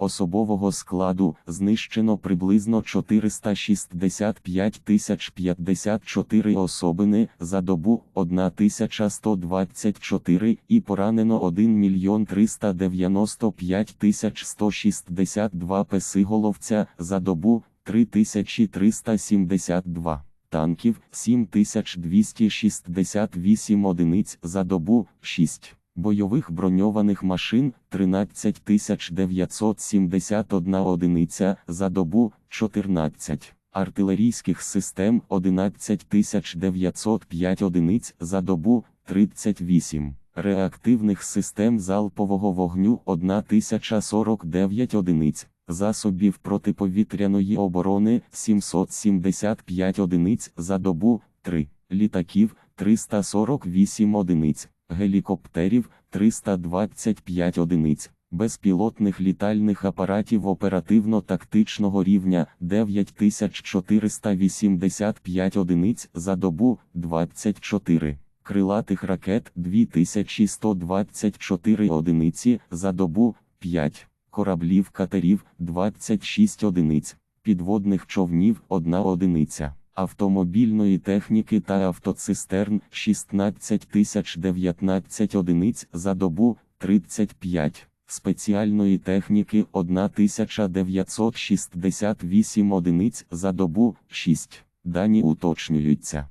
Особового складу знищено приблизно 465 тисяч 54 особини за добу 1124 і поранено 1 мільйон 395 тисяч 162 песиголовця за добу 3372. Танків 7268 одиниць за добу 6 бойових броньованих машин 13971 одиниця за добу 14, артилерійських систем 11905 одиниць за добу 38, реактивних систем залпового вогню 1049 одиниць. Засобів протиповітряної оборони 775 одиниць за добу 3, літаків 348 одиниць, гелікоптерів 325 одиниць, безпілотних літальних апаратів оперативно-тактичного рівня 9485 одиниць за добу 24, крилатих ракет 2124 одиниці за добу 5, кораблів катерів 26 одиниць, підводних човнів 1 одиниця автомобільної техніки та автоцистерн 16019 одиниць за добу 35, спеціальної техніки 1968 одиниць за добу 6. Дані уточнюються.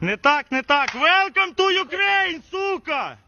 Не так, не так. Welcome to Ukraine, сука!